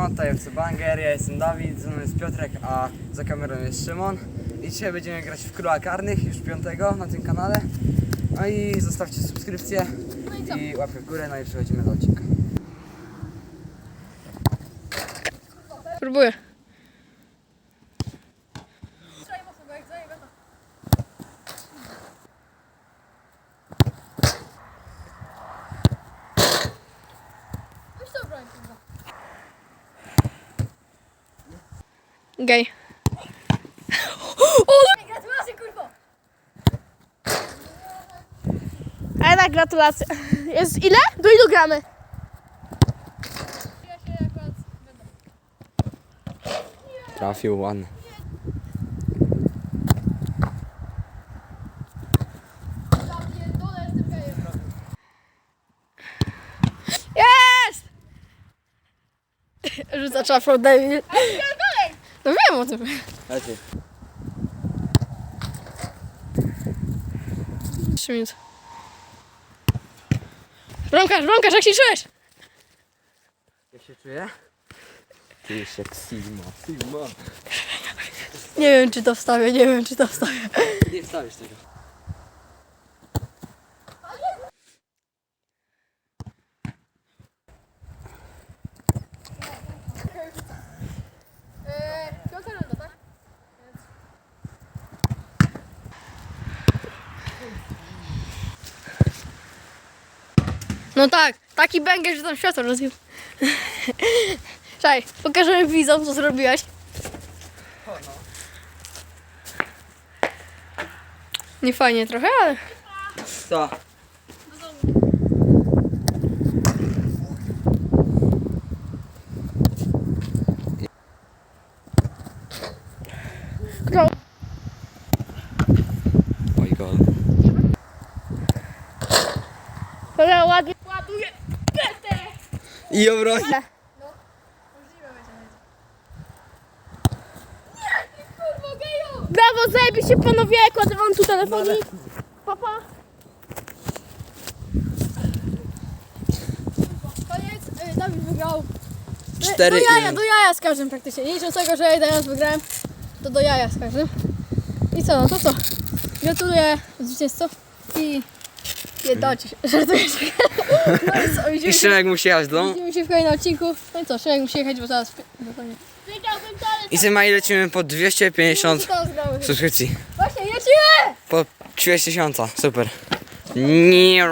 Siema, tutaj FC Banger, ja jestem Dawid, ze mną jest Piotrek, a za kamerą jest Szymon. I dzisiaj będziemy grać w Króla Karnych, już piątego na tym kanale. No i zostawcie subskrypcję i łapkę w górę, no i przechodzimy do odcinka. Próbuję. Gej. O! Gratulacje, kurwo! A jednak gratulacje. Jest ile? Do ilu gramy? Trafił ładny. Jest! Rzuca czafą David. No wiem o tym. Leci. Trzy minut. Bramkarz, bramkarz, jak się czujesz? Jak się czuje? Ty jest jak Sigma. Sigma. Nie wiem, czy to wstawię, nie wiem, czy to wstawię. Nie wstawisz tego. No tak, taki bęgiel, że tam światło rozbił. Czekaj, pokażemy widzom, co zrobiłeś. Nie fajnie trochę, ale... Co? I! Ty kurwo geju! Brawo, się panowie, kładę wam tu telefonik. Papa. Koniec, e, Dawid wygrał. Cztery do jaja, do jaja z każdym praktycznie. Nie licząc tego, że ja teraz wygrałem, to do jaja z każdym. I co, no to co? Gratuluję zwycięzców i jednocie się. Żartuję się. No i co, I widzimy się, Szymek musi jechać do domu. widzimy się w kolejnym odcinku. No i co, Szymek musi jechać, bo zaraz... dokładnie. I z lecimy po 250 Co teraz grały? subskrypcji. Właśnie, lecimy! Po 30 tysiąca. Super. Nie.